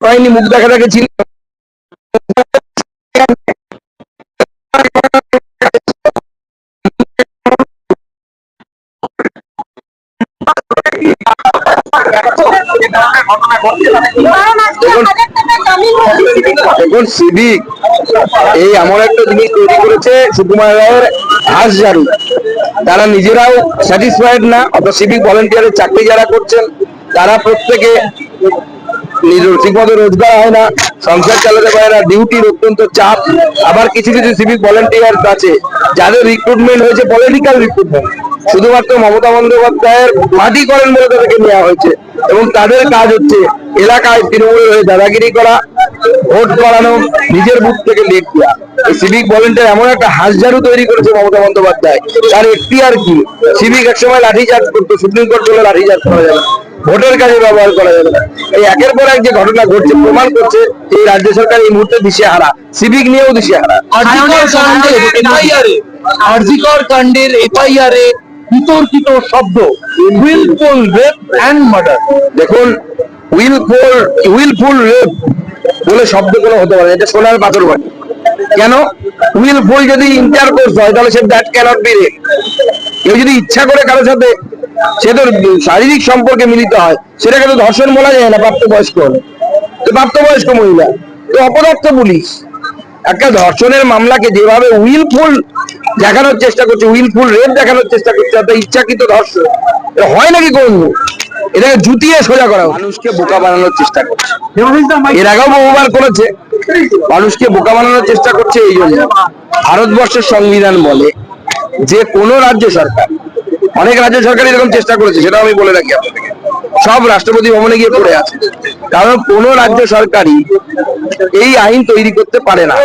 হয়নি মুখ দেখা দেখে ছিল এখন সিভিক এই এমন একটা জিনিস তৈরি করেছে সুকুমার রায়ের হাঁস ঝাড়ু তারা নিজেরাও স্যাটিসফাইড না অত সিভিক ভলেন্টিয়ারের চাকরি যারা করছেন, তারা প্রত্যেকে ঠিকমতো রোজগার হয় না, সংসার চালাতে পারে না ডিউটির অত্যন্ত চাপ। আবার কিছু কিছু সিভিক ভলেন্টিয়ার আছে, যাদের রিক্রুটমেন্ট হয়েছে পলিটিক্যাল রিক্রুটমেন্ট শুধুমাত্র মমতা বন্দ্যোপাধ্যায়ের মাটি করেন বলে তাদেরকে নেওয়া হয়েছে। এবং তাদের কাজ হচ্ছে এলাকায় তৃণমূলের হয়ে দাদাগিরি করা, ভোট করানো নিজের বুথ থেকে লিড দেওয়া। সিভিক ভলেন্টিয়ার এমন একটা হাসঝাড়ু তৈরি করেছে মমতা বন্দ্যোপাধ্যায়। তার একটি আর কি? সিভিক একসময় লাঠিচার্জ করতো, সুপ্রিম কোর্ট বলে লাঠিচার্জ করা না। ভোটের কাজে ব্যবহার করা যাবে না। এই একের পর এক যে ঘটনা ঘটছে প্রমাণ করছে এই রাজ্য সরকার এই মুহূর্তে দিশে হারা সিভিক নিয়েও দিশে হারা আরজিকর কাণ্ডের এফআইআরে। বিতর্কিত শব্দ। উইলফুল রেপ অ্যান্ড মার্ডার দেখুন উইলফুল উইলফুল রেপ বলে শব্দ কোনো হতে পারে না। এটা সোনার পাথর বাড়ি কেন? উইলফুল যদি ইন্টারকোর্স হয় তাহলে সে দ্যাট ক্যানট বি রেপ কেউ যদি ইচ্ছা করে কারোর সাথে সে তো শারীরিক সম্পর্কে মিলিত হয়। সেটাকে তো ধর্ষণ বলা যায় না, প্রাপ্তবয়স্ক হলে। তো প্রাপ্তবয়স্ক মহিলা, তো অপদার্থ পুলিশ। একটা ধর্ষণের মামলাকে যেভাবে উইলফুল দেখানোর চেষ্টা করছে, উইলফুল রেপ দেখানোর চেষ্টা করছে, একটা ইচ্ছাকৃত ধর্ষণ হয় নাকি কোন এটাকে জুতিয়ে সোজা করা মানুষকে বোকা বানানোর চেষ্টা করছে। এর আগেও বহুবার করেছে। মানুষকে বোকা বানানোর চেষ্টা করছে এই জন্য। ভারতবর্ষের সংবিধান বলে যে কোনো রাজ্য সরকার অনেক রাজ্য সরকার এরকম চেষ্টা করেছে, সেটাও আমি বলে রাখি আপনাদেরকে। সব রাষ্ট্রপতি ভবনে গিয়ে পড়ে আছে। কারণ কোন রাজ্য সরকারই এই আইন তৈরি করতে পারে না।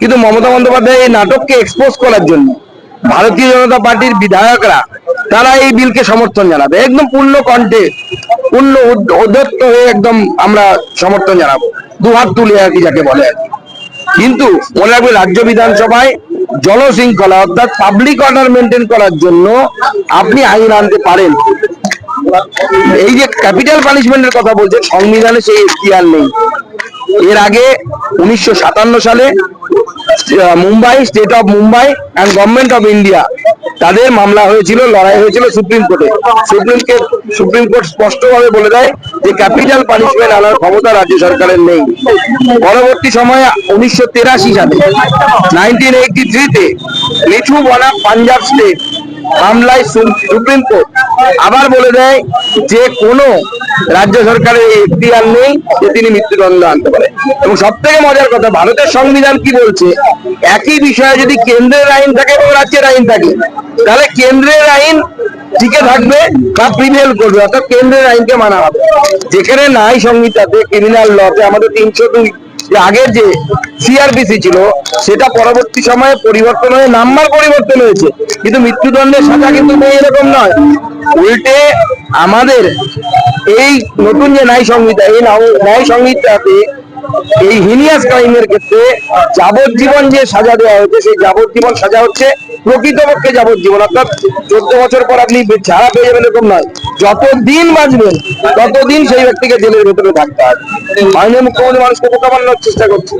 কিন্তু মমতা বন্দ্যোপাধ্যায় এই নাটককে এক্সপোজ করার জন্য ভারতীয় জনতা পার্টির বিধায়করা, তারা এই বিলকে সমর্থন জানাবে। একদম পূর্ণ কণ্ঠে, পূর্ণ উদ্যত্ত হয়ে একদম আমরা সমর্থন জানাব। দুহাত তুলে আর কি যাকে বলে। কিন্তু মনে রাখবে রাজ্য বিধানসভায় জনশৃঙ্খলা অর্থাৎ পাবলিক অর্ডার মেনটেন করার জন্য আপনি আইন আনতে পারেন। এই যে ক্যাপিটাল পানিশমেন্টের কথা বলছেন, সংবিধানে সেই এখতিয়ার নেই। এর আগে উনিশশো সাতান্ন সালে Mumbai state of Mumbai and government of India তাদের মামলা হয়েছিল, লড়াই হয়েছিল সুপ্রিম কোর্টে। সুপ্রিম কোর্ট স্পষ্টভাবে বলে দেয় যে ক্যাপিটাল পানিশমেন্ট আনার ক্ষমতা রাজ্য সরকারের নেই। পরবর্তী সময়ে উনিশশো সালে নাইনটিন এইটি থ্রিতে মিঠু বনাম পাঞ্জাব স্টেট মামলায় সুপ্রিম কোর্ট আবার বলে দেয় যে কোনো রাজ্য সরকারের এখতিয়ার নেই যে তিনি মৃত্যুদণ্ড আনতে পারে। এবং সব থেকে মজার কথা, ভারতের সংবিধান কি বলছে? একই বিষয়ে যদি কেন্দ্রের আইন থাকে এবং রাজ্যের আইন থাকে, তাহলে কেন্দ্রের আইন টিকে থাকবে বা প্রিভেল করবে, অর্থাৎ কেন্দ্রের আইনকে মানা হবে। যেখানে নাই সংহিতাতে ক্রিমিনাল লতে আমাদের তিনশো দুই আগের যে সিআরপিসি ছিল, সেটা পরবর্তী সময়ে পরিবর্তন হয়ে নাম্বার পরিবর্তন হয়েছে। কিন্তু মৃত্যুদণ্ডের সাজা কিন্তু এরকম নয়। উল্টে আমাদের এই নতুন যে ন্যায় সংহিতা, এই ন্যায় সংহিতাতে এই হিনিয়াস ক্রাইমের ক্ষেত্রে যাবজ্জীবন যে সাজা দেওয়া হয়েছে, সেই যাবজ্জীবন সাজা হচ্ছে প্রকৃতপক্ষে যাবজ্জীবন। অর্থাৎ চোদ্দ বছর পর আপনি ছাড়া পেয়ে যাবেন এরকম নয়। যতদিন বাঁচবেন, ততদিন সেই ব্যক্তিকে জেলের ভেতরে থাকতে হবে। মাননীয় মুখ্যমন্ত্রী মানুষকে বোকা বানানোর চেষ্টা করছে।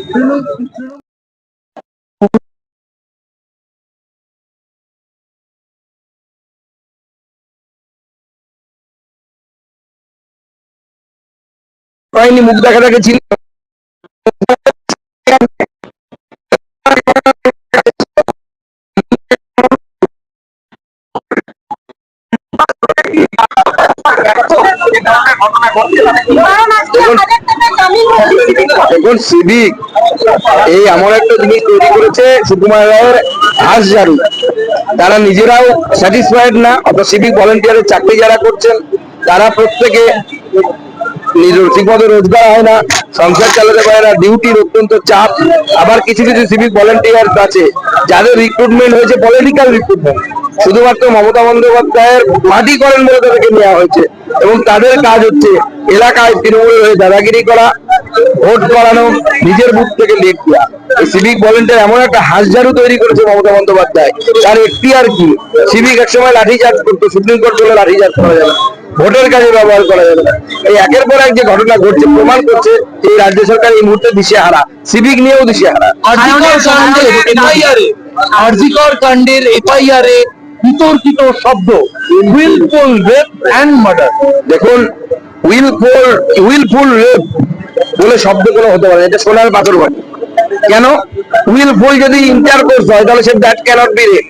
মুখ দেখা দেখে এখন সিভিক এই এমন একটা জিনিস তৈরি করেছে সুকুমার রায়ের হাঁস ঝাড়ু তারা নিজেরাও স্যাটিসফাইড না অত সিভিক ভলেন্টিয়ারের চাকরি যারা করছেন তারা প্রত্যেকে ঠিকমতো রোজগার হয় না, সংসার চালাতে পারে না ডিউটির অত্যন্ত চাপ। আবার কিছু কিছু সিভিক ভলেন্টিয়ার আছে, যাদের রিক্রুটমেন্ট হয়েছে পলিটিক্যাল রিক্রুটমেন্ট শুধুমাত্র মমতা বন্দ্যোপাধ্যায়ের মাটি করেন বলে তাদেরকে নেওয়া হয়েছে। এবং তাদের কাজ হচ্ছে এলাকায় তৃণমূলের হয়ে দাদাগিরি করা, ভোট করানো নিজের বুথ থেকে লিড দেওয়া এই সিভিক ভলেন্টিয়ার এমন একটা হাসঝাড়ু তৈরি করেছে মমতা বন্দ্যোপাধ্যায়। তার একটি আর কি? সিভিক একসময় লাঠিচার্জ করতো, সুপ্রিম কোর্ট বলে লাঠিচার্জ করা যাবে। ভোটের কাজে ব্যবহার করা যাবে না। এই একের পর এক যে ঘটনা ঘটছে প্রমাণ করছে যে এই রাজ্য সরকার এই মুহূর্তে দিশেহারা। সিভিক নিয়েও দিশেহারা। আরজিকর কাণ্ডের এফআইআরে আরজিকর কাণ্ডের এফআইআরে বিতর্কিত শব্দ। উইলফুল রেপ অ্যান্ড মার্ডার দেখুন উইলফুল উইলফুল রেপ বলে শব্দ কোনো হতে পারে। না এটা সোনার পাথর বাড়ি কেন? উইলফুল যদি ইন্টার কোর্স হয় তাহলে সে দ্যাট ক্যানট বি রেপ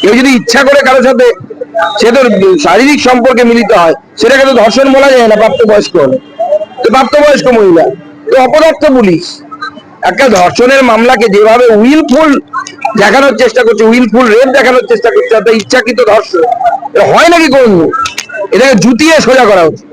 কেউ যদি ইচ্ছা করে কারোর সাথে সে তো শারীরিক সম্পর্কে মিলিত হয়, সেটাকে তো ধর্ষণ বলা যায় না, প্রাপ্তবয়স্ক প্রাপ্তবয়স্ক মহিলা, তো অপদার্থ পুলিশ। একটা ধর্ষণের মামলাকে যেভাবে উইলফুল দেখানোর চেষ্টা করছে, উইলফুল রেপ দেখানোর চেষ্টা করছে অর্থাৎ ইচ্ছাকৃত ধর্ষণ হয় নাকি কোন এটাকে জুতিয়ে সোজা করা উচিত